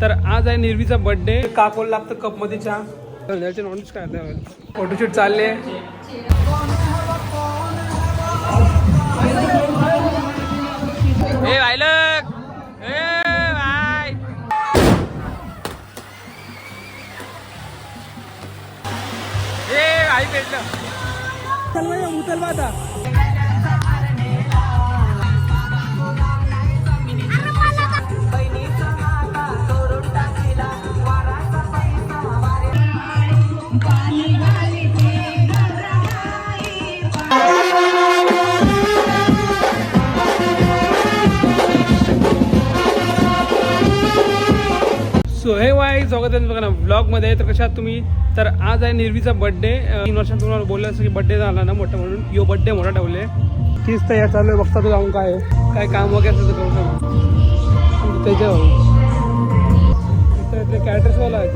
तर आज आहे निर्वीचा बर्थडे काकोल लागतं कपमध्ये चहा संध्याचे नॉनव्हेज काय फोटोशूट चालले. ए भाईलक ए उचल बा आता. सो हे वाय स्वागत आहे बघा ना ब्लॉगमध्ये तर कशात तुम्ही? तर आज आहे निर्वीचा बर्थडे तीन वर्षांत तुम्हाला बोललं असं की बर्थडे झाला ना मोठा म्हणून. यो बर्थडे मोठा ठेवले. तीच तयार चालू आहे बघता तो जाऊन काय आहे. काय काम वगैरे असं करू इथले कॅटर्सवाला आहेत.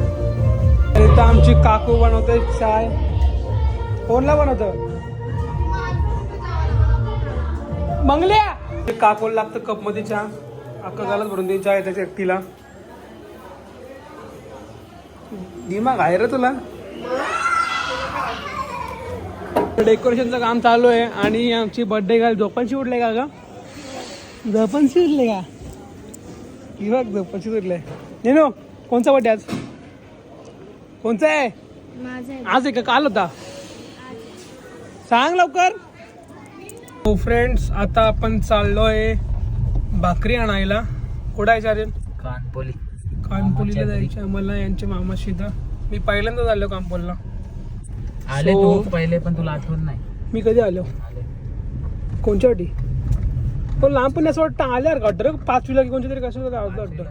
तर आमची काकू बनवते चाय कोणला बनवतं? मंगल्या! काकोला लागतं कपमध्ये चहा अख्खा गालाच भरून दे चहा त्याच्या एकटीला. दिमाग आहे रे तुला? डेकोरेशनचं काम चालू आहे आणि आमची बर्थडे गर्ल झोपांशी उठले का ग? झोपांशी उठले का? ही बघ झोपांशी उठले. नेनो कोणचा बर्थडे आज? कोणचा आहे? आज आहे. का काल होता. सांग लवकर. हो फ्रेंड्स आता आपण चाललोय भाकरी आणायला. कुठं आहे कानपोली. कानपोलीला जायचं आम्हाला यांच्या मामाशी इथं. मी पहिल्यांदाच आलो कानपोलला. आले So- तू पहिले पण तुला आठवण नाही. मी कधी आलो? आले. कोणच्या वाटी? पण लहानपणी असं वाटतं आल्यावर का? वाटतं? पाचवीला की कोणच्या तरी कसं गावात वाटतं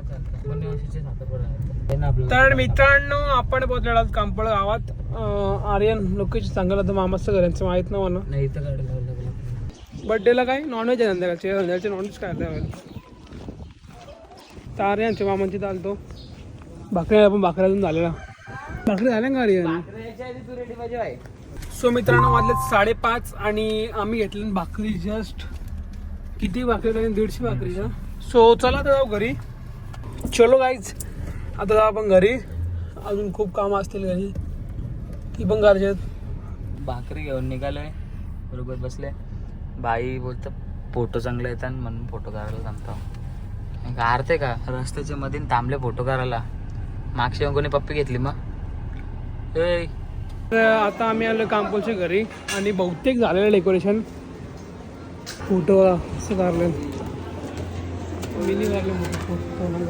कोणी वर्षाचे साखरपुडा आहे. ते ना आपलं. तर मित्रांनो आपण पोहोचलेलो आहोत कांपळ गावात. अं, आर्यन लोकेशन सांगायला तर मामाचं घर यांचं माहीत नाही मला. नाही इथं गाडी लावलं लागलं. बर्थडेला काय? नॉनव्हेज आहे संध्याकाळचे संध्याकाळचे नॉनव्हेज काय आता? तर आर्यनच्या मामांची चालतो भाकरी आपण भाकऱ्यातून झालेला. भाकरी झाल्या का आर्यन सो मित्रांनो वाजले साडेपाच आणि आम्ही घेतले भाकरी जस्ट किती भाकरी लागली दीडशे भाकरीच्या सो चला आता जाऊ घरी. चलो गाईज आता जाऊ आपण घरी. अजून खूप कामं असतील घरी. ती पण आहेत. भाकरी घेऊन निघालोय. बरोबर बसले. बाई बोलत फोटो चांगले येतात म्हणून फोटो काढायला थांबतो. अर्थे का? रस्त्याच्या मध्ये थांबले फोटो काढायला. मागच्या कोणी पप्पी घेतली मग. तर आता आम्ही आलो कामपोलच्या घरी आणि बहुतेक झालेलं डेकोरेशन फोटो असं काढलं. मिनी काढलं फोटो नाही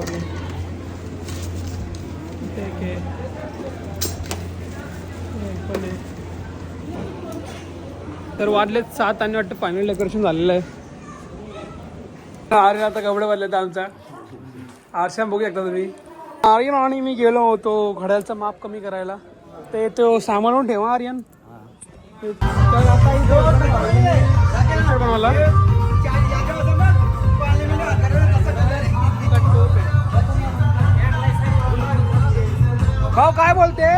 तर वाजलेत सात आणि वाटतं फायनल डेकोरेशन झालेलं आहे. आर्यन आता कपडे बदलले आमचा. आरशाम बघू शकता तुम्ही. आर्यन आणि मी गेलो होतो घड्याळचं माप कमी करायला. ते तो सांभाळून ठेवा आर्यन. तर आता इथं बनवला भाऊ काय बोलते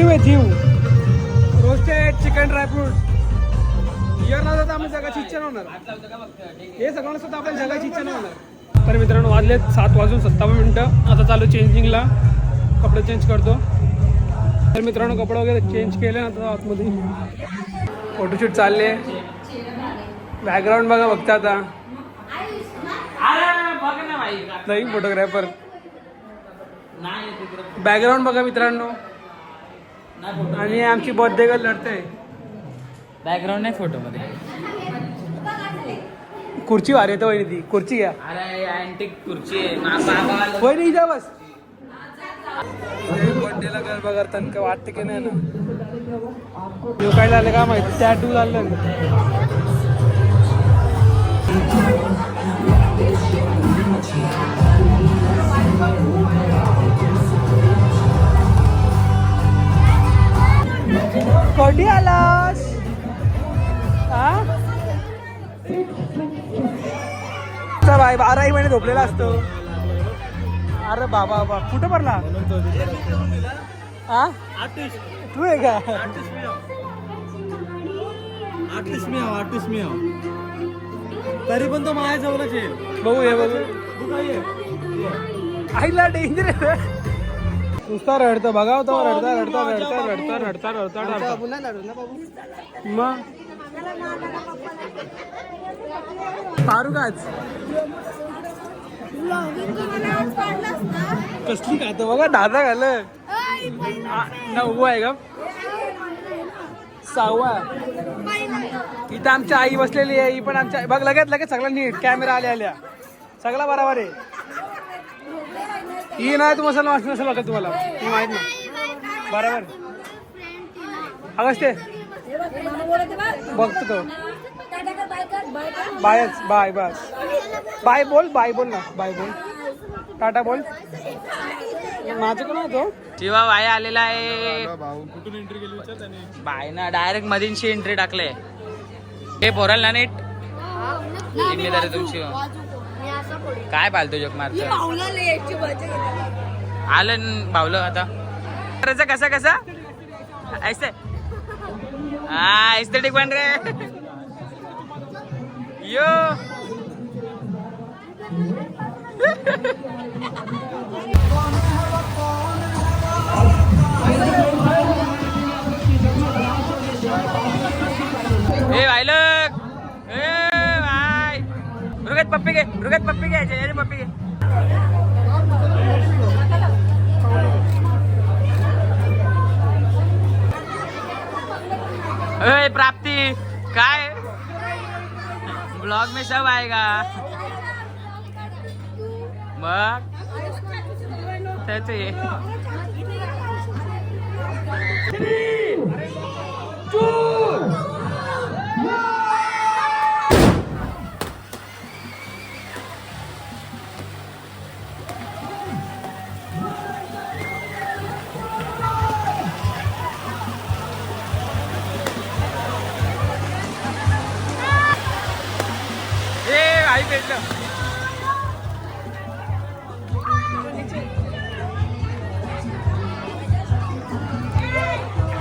जीव आहे जीव। रोस्टेड चिकन ड्रायफ्रूट इयर ना जाता आम्ही जगाची इच्छा होणार. हे सगळं सुद्धा आपण जगाची इच्छा होणार. तर मित्रांनो वाजले सात वाजून सत्तावन्न मिनटं. आता चालू चेंजिंगला कपडे चेंज करतो. तर मित्रांनो कपडे वगैरे चेंज केले ना आता आतमध्ये. फोटोशूट चालले. बॅकग्राऊंड बघा बघता आता. नाही फोटोग्राफर बॅकग्राऊंड बघा मित्रांनो. आणि आमची बर्थडे गर्ल लढते बॅकग्राऊंड नाही फोटो मध्ये. खुर्ची भारी येते वहिनी ती. खुर्ची घ्या. अरे अँटिक खुर्ची आहे. वहिनी इजा बस. बर्थडेला गरबा करताना काय वाटतं की नाही ना? काय झालं का माहिती? टॅटू झालं. कधी आलास बाय बाराही महिने झोपलेला असतो. अरे बाबा बा कुठं पडला? हा? तू आहे का? मी तरी पण तो माझ्या जवळच आहे. बघू हे बघू आईला डेंजर आहे. नुसता रडतं बघा तो रडता रडता रडता रडता रडता रडता रडता. मग? फारुकाच कसली खातो? बघा दादा घाल नववं आहे का सहावा इथं आमच्या आई बसलेली आहे ही पण आमच्या बघ लगेच लगेच सगळं नीट. कॅमेरा आल्या आल्या. सगळा बरोबर आहे. ही नाही तू मसाला वाचून असेल बघा तुम्हाला? ही माहीत ना बरोबर. अगस्ते बघतो तो. बायच बाय बस बाय बोल बाय बोल ना बाय बोल. टाटा बोल. माझं कोण आहे तो? शिवा बाय आलेला आहे. कुठून एंट्री केली बाय ना डायरेक्ट मधीनशी एंट्री टाकले. हे पोराल ना नीट? जिम्मेदारी तुमची काय पालतो जोक मारतो आलं न बावलं आता. करायचं कसा कसा? ऐसे. हा एस्थेटिक पण रे. यो. रुगत पप्पी घे रुगत पप्पी घ्यायचे पप्पी घे. अरे प्राप्ती काय? ब्लॉग में सब आएगा मग? त्याच ये.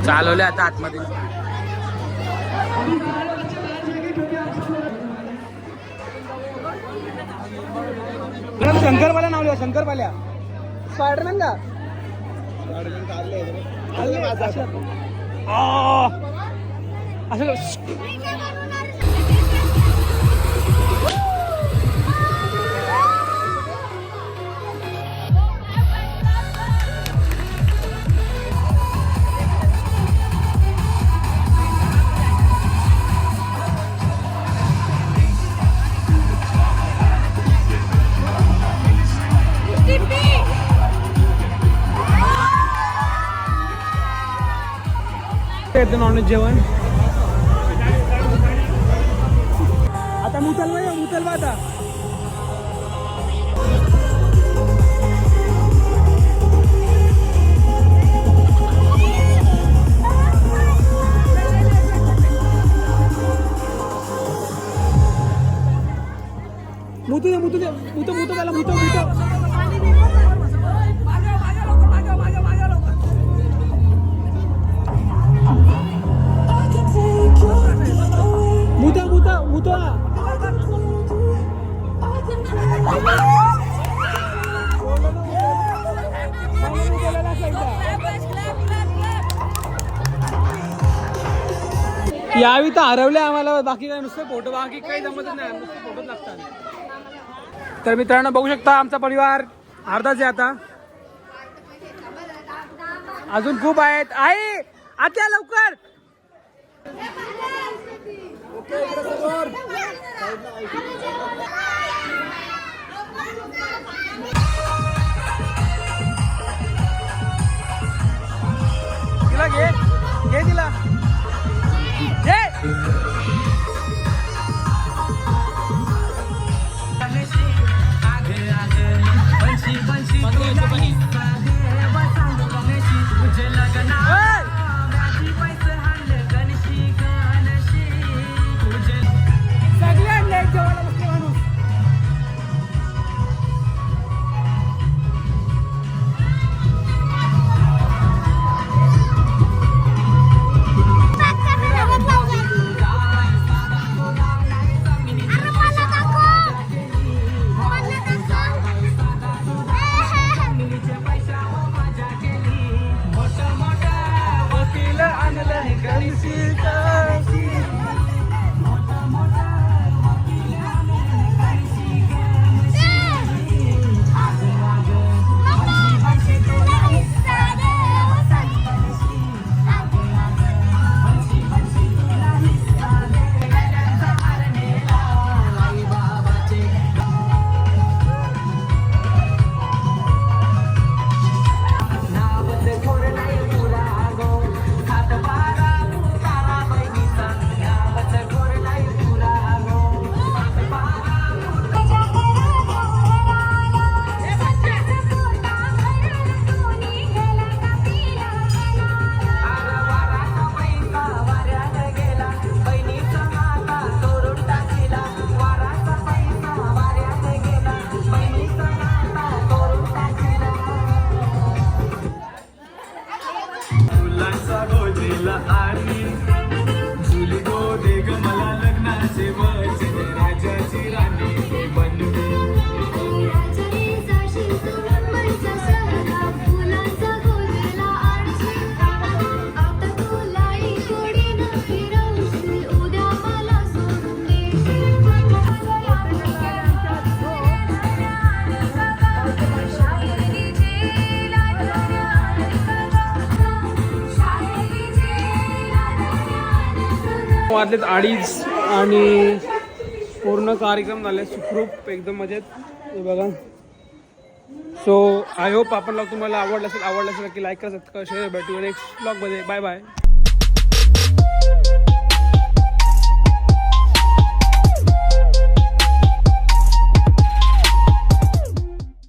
चालवले आता आतमध्ये. शंकरपाल्या नाव लिहा शंकरपाल्या. स्पायडरमॅन का असं- जेवण? आता मुतलवा या मुतलवा आता. हरवले आम्हाला बाकी काय नुसतं फोटो बाकी काही जमतच नाही. नुसतं फोटोच लागतात. तर मित्रांनो बघू शकता आमचा परिवार अर्धाच आहे आता. अजून खूप आहेत. आई आता लवकर. ओके Alice, वाजलेत अडीच आणि पूर्ण कार्यक्रम झाले. सुखरूप एकदम मजेत. हे बघा. सो आय होप आपण तुम्हाला आवडलं असेल आवडलं असेल की लाईक करा सबस्क्राईब शेअर भेटू नेक्स्ट ब्लॉगमध्ये बाय बाय